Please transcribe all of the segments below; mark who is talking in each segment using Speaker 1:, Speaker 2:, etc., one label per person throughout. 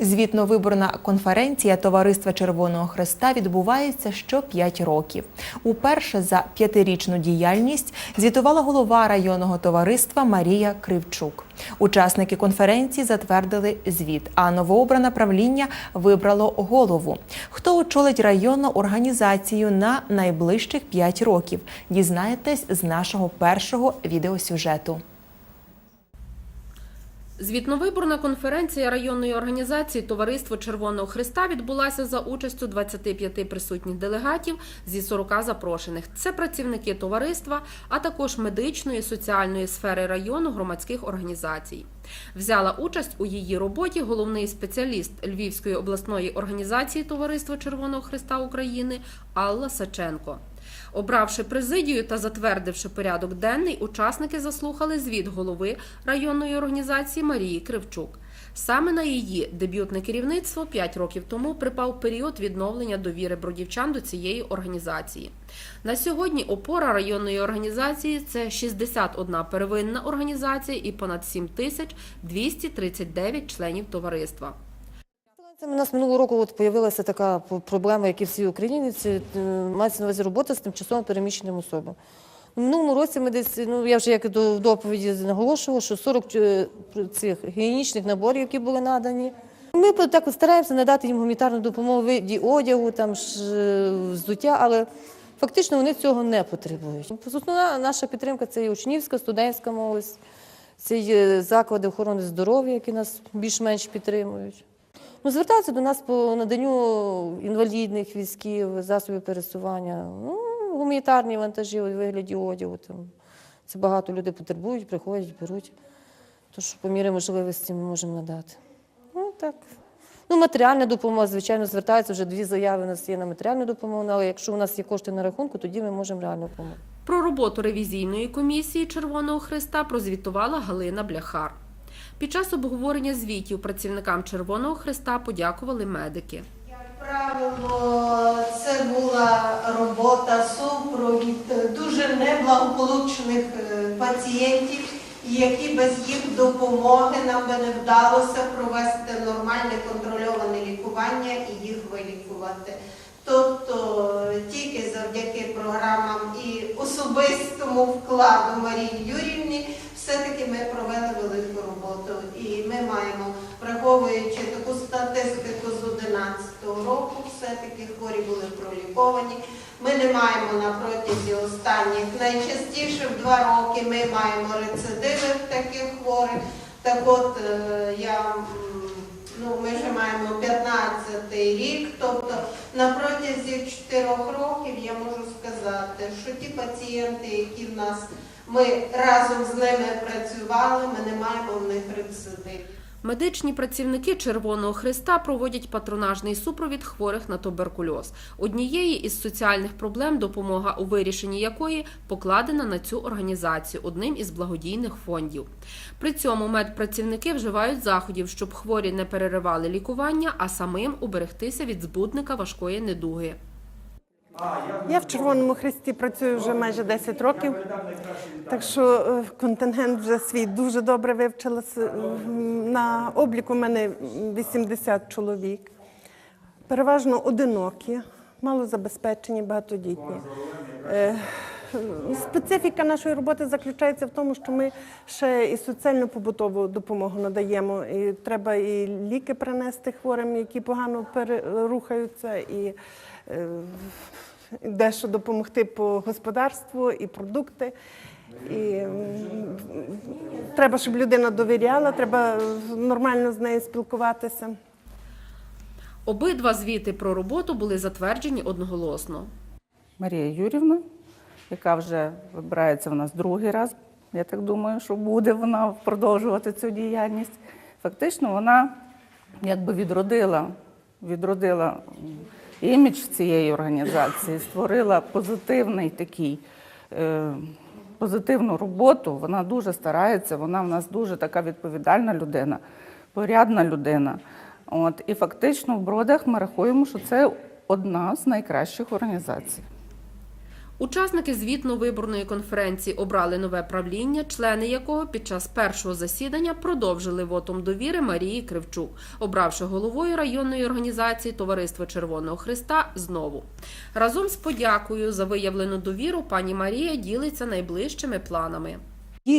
Speaker 1: Звітно-виборна конференція Товариства Червоного Хреста відбувається що 5 років. Уперше за п'ятирічну діяльність звітувала голова районного товариства Марія Кривчук. Учасники конференції затвердили звіт, а новообране правління вибрало голову. Хто очолить районну організацію на найближчих 5 років? Дізнаєтесь з нашого першого відеосюжету.
Speaker 2: Звітновиборна конференція районної організації Товариство Червоного Христа відбулася за участю 25 присутніх делегатів зі 40 запрошених. Це працівники товариства, а також медичної соціальної сфери району громадських організацій. Взяла участь у її роботі головний спеціаліст Львівської обласної організації Товариства Червоного Христа України Алла Саченко. Обравши президію та затвердивши порядок денний, учасники заслухали звіт голови районної організації Марії Кривчук. Саме на її дебютне керівництво 5 років тому припав період відновлення довіри бродівчан до цієї організації. На сьогодні опора районної організації це 61 первинна організація і понад 7 тисяч 239 членів товариства.
Speaker 3: Це У нас минулого року от появилася така проблема, як і всій Україні, це е, мається на увазі робота з тимчасово переміщеним особам. У минулому році ми десь, ну я вже як до доповіді наголошувала, що 40 е, цих гігієнічних наборів, які були надані. Ми так стараємося надати їм гуманітарну допомогу виді одягу, там ж, е, взуття, але фактично вони цього не потребують. Основна наша підтримка це і учнівська, студентська молодь, це є заклади охорони здоров'я, які нас більш-менш підтримують. Ну, звертаються до нас по наданню інвалідних візків, засобів пересування, ну, гуманітарні вантажі у вигляді одягу. Там. Це багато людей потребують, приходять, беруть. Тож по мірі можливості ми можемо надати. Ну, так. Ну, матеріальна допомога, звичайно, звертаються вже дві заяви у нас є на матеріальну допомогу, але якщо у нас є кошти на рахунку, тоді ми можемо реально допомогти.
Speaker 2: Про роботу ревізійної комісії Червоного Христа прозвітувала Галина Бляхар. Під час обговорення звітів працівникам Червоного Христа подякували медики.
Speaker 4: Як правило, це була робота супровід дуже неблагополучних е, пацієнтів, які без їх допомоги нам би не вдалося провести нормальне контрольоване лікування і їх вилікувати. Тобто е, тільки завдяки програмам і особистому вкладу Марії Юрівні все-таки ми провели велику роботу. І ми маємо, враховуючи таку статистику з 2011 року, все-таки хворі були проліковані. Ми не маємо на протязі останніх, найчастіше в два роки ми маємо рецидиви в таких хворих. Так от е, я ну, ми вже маємо 15-й рік, тобто на протязі 4 років я можу сказати, що ті пацієнти, які в нас ми разом з ними працювали, ми не маємо в них рецидивів.
Speaker 2: Медичні працівники Червоного Христа проводять патронажний супровід хворих на туберкульоз. Однієї із соціальних проблем, допомога у вирішенні якої покладена на цю організацію одним із благодійних фондів. При цьому медпрацівники вживають заходів, щоб хворі не переривали лікування, а самим уберегтися від збудника важкої недуги.
Speaker 5: Я в Червоному Хресті працюю вже майже 10 років, так що е, контингент вже свій дуже добре вивчила. На обліку в мене 80 чоловік. Переважно одинокі, малозабезпечені, багатодітні. Специфіка нашої роботи заключається в тому, що ми ще і соціально-побутову допомогу надаємо. І треба і ліки принести хворим, які погано перерухаються, і е, дещо допомогти по господарству, і продукти. І треба, щоб людина довіряла, треба нормально з нею спілкуватися.
Speaker 2: Обидва звіти про роботу були затверджені одноголосно.
Speaker 6: Марія Юрівна, яка вже вибирається в нас другий раз. Я так думаю, що буде вона продовжувати цю діяльність. Фактично, вона якби відродила, відродила імідж цієї організації, створила позитивний такий. Е, Позитивну роботу, вона дуже старається, вона в нас дуже така відповідальна людина, порядна людина. От, і фактично в бродах ми рахуємо, що це одна з найкращих організацій.
Speaker 2: Учасники звітно-виборної конференції обрали нове правління, члени якого під час першого засідання продовжили вотом довіри Марії Кривчук, обравши головою районної організації Товариство Червоного Христа знову. Разом з подякою за виявлену довіру пані Марія ділиться найближчими планами.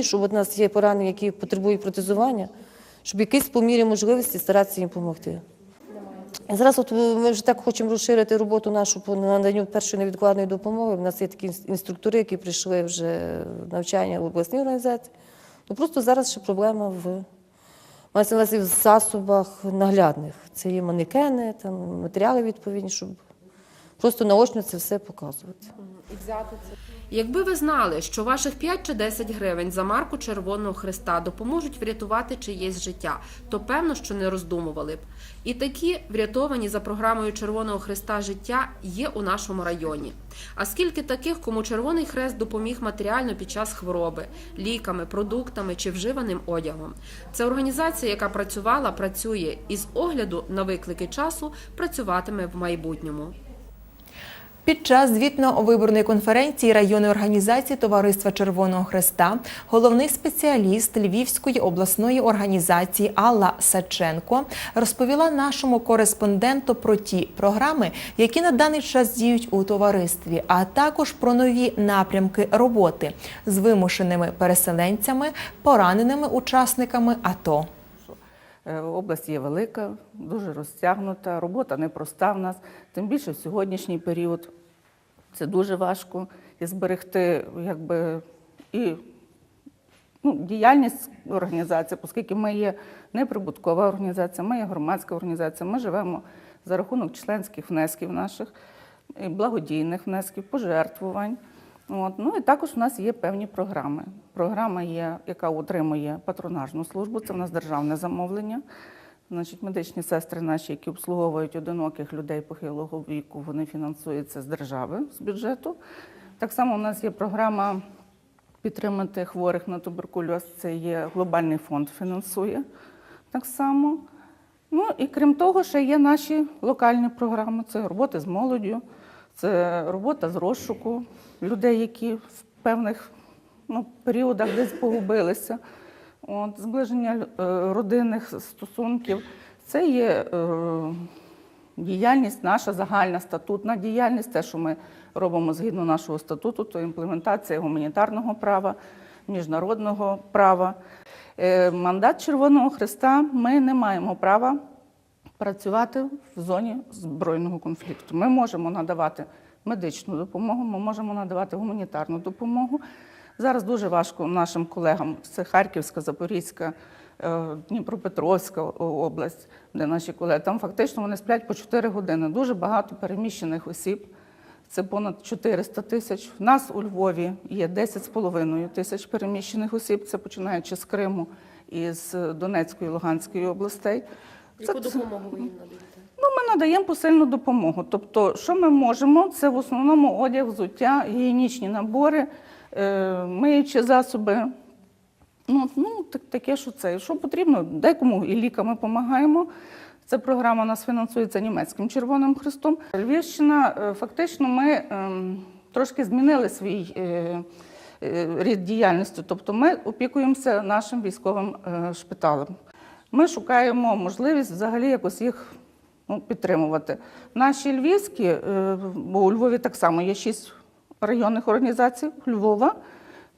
Speaker 3: Щоб от у нас є поранені, які потребують протезування, щоб якийсь по мірі можливості старатися їм допомогти. І зараз от е, ми вже так хочемо розширити роботу нашу по наданню першої невідкладної допомоги. У нас є такі інструктори, які прийшли вже навчання в обласній організації. Ну просто зараз ще проблема в мається на увазі в засобах наглядних. Це є манекени, там матеріали відповідні, щоб просто наочно це все показувати.
Speaker 2: Якби ви знали, що ваших 5 чи 10 гривень за марку Червоного Христа допоможуть врятувати чиєсь життя, то певно, що не роздумували б. І такі врятовані за програмою Червоного Христа життя є у нашому районі. А скільки таких, кому Червоний Хрест допоміг матеріально під час хвороби, ліками, продуктами чи вживаним одягом? Це організація, яка працювала, працює і з огляду на виклики часу працюватиме в майбутньому.
Speaker 1: Під час звітно-виборної конференції районної організації Товариства Червоного Хреста головний спеціаліст Львівської обласної організації Алла Саченко розповіла нашому кореспонденту про ті програми, які на даний час діють у товаристві, а також про нові напрямки роботи з вимушеними переселенцями, пораненими учасниками АТО.
Speaker 6: Е, Область є велика, дуже розтягнута, робота непроста в нас, тим більше в сьогоднішній період. Це дуже важко і зберегти якби, і ну, діяльність організації, оскільки ми є неприбуткова організація, ми є громадська організація, ми живемо за рахунок членських внесків наших, благодійних внесків, пожертвувань. От. Ну і також у нас є певні програми. Програма є, яка утримує патронажну службу, це в нас державне замовлення. Значить, медичні сестри наші, які обслуговують одиноких людей похилого віку, вони фінансуються з держави, з бюджету. Так само у нас є програма підтримати хворих на туберкульоз. Це є глобальний фонд фінансує так само. Ну і крім того, ще є наші локальні програми. Це роботи з молоддю, це робота з розшуку людей, які в певних ну, періодах десь погубилися. От, зближення е, родинних стосунків. Це є е, діяльність, наша загальна статутна діяльність, те, що ми робимо згідно нашого статуту, то імплементація гуманітарного права, міжнародного права. Е, Мандат Червоного Христа ми не маємо права працювати в зоні збройного конфлікту. Ми можемо надавати медичну допомогу, ми можемо надавати гуманітарну допомогу. Зараз дуже важко нашим колегам, це Харківська, Запорізька, е, Дніпропетровська область, де наші колеги. Там фактично вони сплять по 4 години. Дуже багато переміщених осіб. Це понад 400 тисяч. В нас у Львові є 10,5 тисяч переміщених осіб. Це починаючи з Криму і з Донецької, Луганської областей.
Speaker 2: Яку
Speaker 6: Це-
Speaker 2: допомогу ви їм надаєте?
Speaker 6: Ну, ми надаємо посильну допомогу. Тобто, що ми можемо, це в основному одяг, взуття, гігієнічні набори, е, миючі засоби. Ну, ну так, таке, що це. Що потрібно, декому і ліками допомагаємо. Ця програма у нас фінансується німецьким Червоним Христом. Львівщина, е, фактично, ми ем, трошки змінили свій е, е, рід діяльності. Тобто ми опікуємося нашим військовим е, шпиталем. Ми шукаємо можливість взагалі якось їх ну, підтримувати. Наші львівські, е, бо у Львові так само є шість районних організацій Львова.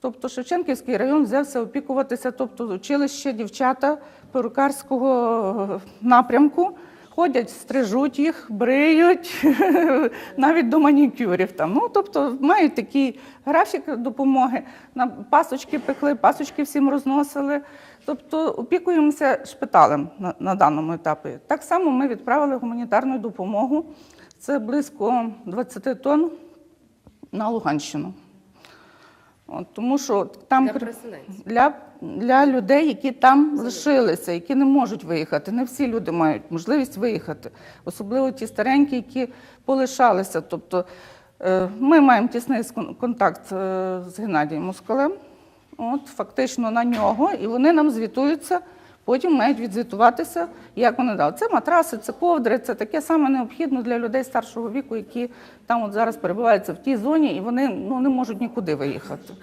Speaker 6: Тобто Шевченківський район взявся опікуватися, тобто училище, дівчата перукарського напрямку. Ходять, стрижуть їх, бриють, навіть до манікюрів. Там. Ну, тобто мають такий графік допомоги. На пасочки пекли, пасочки всім розносили. Тобто опікуємося шпиталем на, на даному етапі. Так само ми відправили гуманітарну допомогу. Це близько 20 тонн на Луганщину. От, тому що там
Speaker 2: Для
Speaker 6: для, для людей, які там лишилися, які не можуть виїхати. Не всі люди мають можливість виїхати, особливо ті старенькі, які полишалися. Тобто е, ми маємо тісний контакт е, з Геннадієм Москалем, от, фактично на нього, і вони нам звітуються потім мають відзвітуватися, як вони дали. Це матраси, це ковдри, це таке саме необхідне для людей старшого віку, які там от зараз перебуваються в тій зоні, і вони ну, не можуть нікуди виїхати.